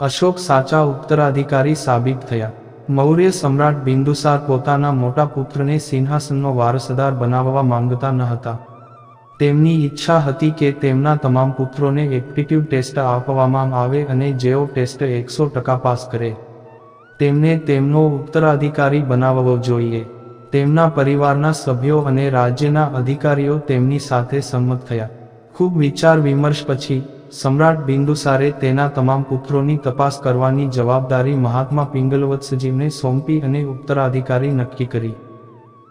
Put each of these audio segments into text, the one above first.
અશોક સાચા ઉત્તરાધિકારી સાબિત થયા. મૌર્ય સમ્રાટ બિંદુસાર પોતાના મોટા પુત્રને સિંહાસનનો વારસદાર બનાવવા માંગતા ન હતા. તેમની ઈચ્છા હતી કે તેમના તમામ પુત્રોને એપ્ટિટ્યૂડ ટેસ્ટ આપવામાં આવે અને જેઓ ટેસ્ટ એકસો ટકા પાસ કરે. તેમને તેમનો ઉત્તરાધિકારી બનાવવો જોઈએ. તેમના પરિવારના સભ્યો અને રાજ્યના અધિકારીઓ તેમની સાથે સંમત થયા. ખૂબ વિચાર વિમર્શ પછી સમ્રાટ બિંદુસારે તેના તમામ પુત્રોની તપાસ કરવાની જવાબદારી મહાત્મા પિંગલવત્સજીવને સોંપી અને ઉત્તરાધિકારી નક્કી કરી.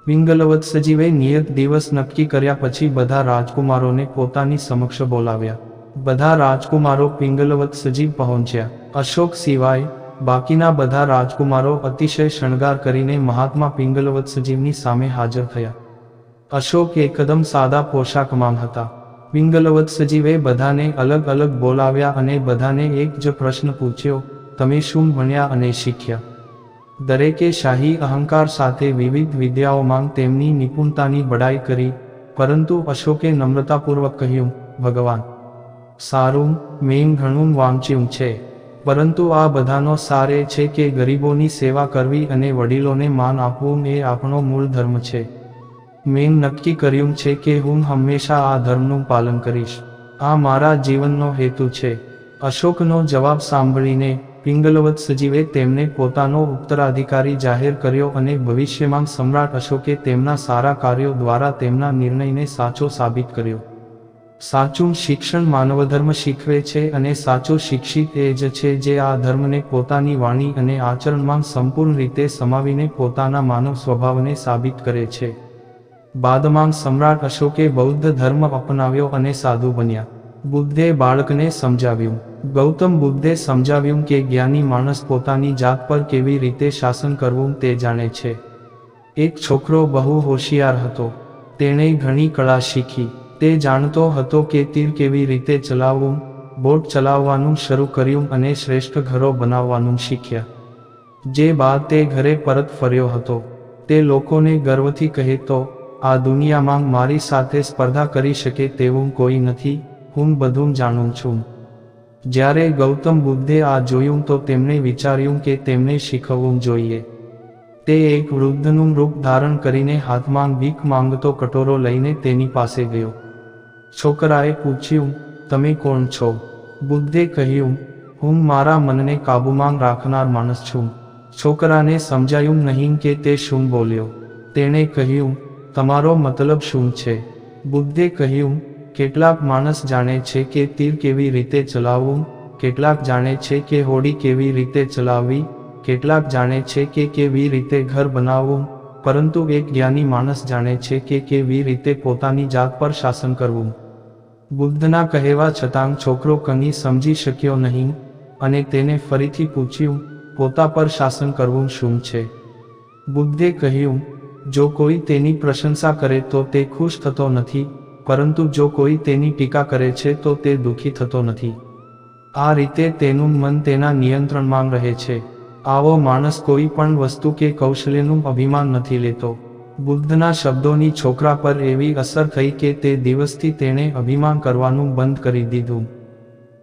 પિંગલવત્સજીવે નિયત દિવસ નક્કી કર્યા પછી બધા રાજકુમારોને પોતાની સમક્ષ બોલાવ્યા. બધા રાજકુમારો પિંગલવત્સજી પહોંચ્યા. અશોક સિવાય બાકીના બધા રાજકુમારો અતિશય શણગાર કરીને મહાત્મા પિંગલવત્સજીવની સામે હાજર થયા. અશોક એકદમ સાદા પોશાકમાં હતા. પિંગલવત્સજીવે બધાને અલગ અલગ બોલાવ્યા અને બધાને એક જ પ્રશ્ન પૂછ્યો, તમે શું ભણ્યા અને શીખ્યા? દરેકે શાહી અહંકાર સાથે વિવિધ વિદ્યાઓમાં તેમની નિપુણતાની બડાઈ કરી, પરંતુ અશોકે નમ્રતાપૂર્વક કહ્યું, ભગવાન, સારું, મેં ઘણું વાંચ્યું છે, પરંતુ આ બધાનો સાર છે કે ગરીબોની સેવા કરવી અને વડીલોને માન આપવું એ આપણો મૂળ ધર્મ છે. મેં નક્કી કર્યું છે કે હું હંમેશા આ ધર્મનું પાલન કરીશ. આ મારા જીવનનો હેતુ છે. અશોકનો જવાબ સાંભળીને પિંગલવત સજીવે તેમને પોતાનો ઉત્તરાધિકારી જાહેર કર્યો અને ભવિષ્યમાં સમ્રાટ અશોકે તેમના સારા કાર્યો દ્વારા તેમના નિર્ણયને સાચો સાબિત કર્યો. સાચું શિક્ષણ માનવધર્મ શીખવે છે અને સાચો શિક્ષિત એ જ છે જે આ ધર્મને પોતાની વાણી અને આચરણમાં સંપૂર્ણ રીતે સમાવીને પોતાના માનવ સ્વભાવને સાબિત કરે છે. બાદમાં સમ્રાટ અશોકે બૌદ્ધ ધર્મ અપનાવ્યો અને સાધુ બન્યા. બુદ્ધે બાળકને સમજાવ્યું. ગૌતમ બુદ્ધે સમજાવ્યું કે જ્ઞાની માણસ પોતાની જાત પર કેવી રીતે શાસન કરવું તે જાણે છે. એક છોકરો બહુ હોશિયાર હતો. તેણે ઘણી કળા શીખી. તે જાણતો હતો કે તીર કેવી રીતે ચલાવવું, બોટ ચલાવવાનું શરૂ કર્યું અને શ્રેષ્ઠ ઘરો બનાવવાનું શીખ્યા. જે બાદ તે ઘરે પરત ફર્યો હતો. તે લોકોને ગર્વથી કહેતો આ દુનિયામાં મારી સાથે સ્પર્ધા કરી શકે તેવું કોઈ નથી, હું બધું જાણું છું. જ્યારે ગૌતમ બુદ્ધે આ જોયું તો તેમણે વિચાર્યું કે તેમને શીખવવું જોઈએ. તે એક વૃદ્ધનું રૂપ ધારણ કરીને હાથમાં ભીખ માંગતો કટોરો લઈને તેની પાસે ગયો. છોકરાએ પૂછ્યું, તમે કોણ છો? બુદ્ધે કહ્યું, હું મારા મનને કાબૂમાં રાખનાર માણસ છું. છોકરાને સમજાયું નહીં કે તે શું બોલ્યો. તેણે કહ્યું તમારો મતલબ શું છે? બુદ્ધે કહ્યું, કેટલાક માણસ જાણે છે કે તીર કેવી રીતે ચલાવવું, કેટલાક જાણે છે કે હોડી કેવી રીતે ચલાવવી, કેટલાક જાણે છે કે કેવી રીતે ઘર બનાવવું, પરંતુ એક જ્ઞાની માણસ જાણે છે કે કેવી રીતે પોતાની જાત પર શાસન કરવું. બુદ્ધના કહેવા છતાં છોકરો કંઈ સમજી શક્યો નહીં અને તેને ફરીથી પૂછ્યું, પોતા પર શાસન કરવું શું છે? બુદ્ધે કહ્યું જો કોઈ તેની પ્રશંસા કરે તો તે ખુશ થતો નથી, પરંતુ જો કોઈ તેની ટીકા કરે છે તો તે દુઃખી થતો નથી. આ રીતે તેનું મન તેના નિયંત્રણમાં રહે છે. આવો માણસ કોઈ પણ વસ્તુ કે કૌશલ્યનું અભિમાન નથી લેતો. બુદ્ધના શબ્દોની છોકરા પર એવી અસર થઈ કે તે દિવસથી તેણે અભિમાન કરવાનું બંધ કરી દીધું.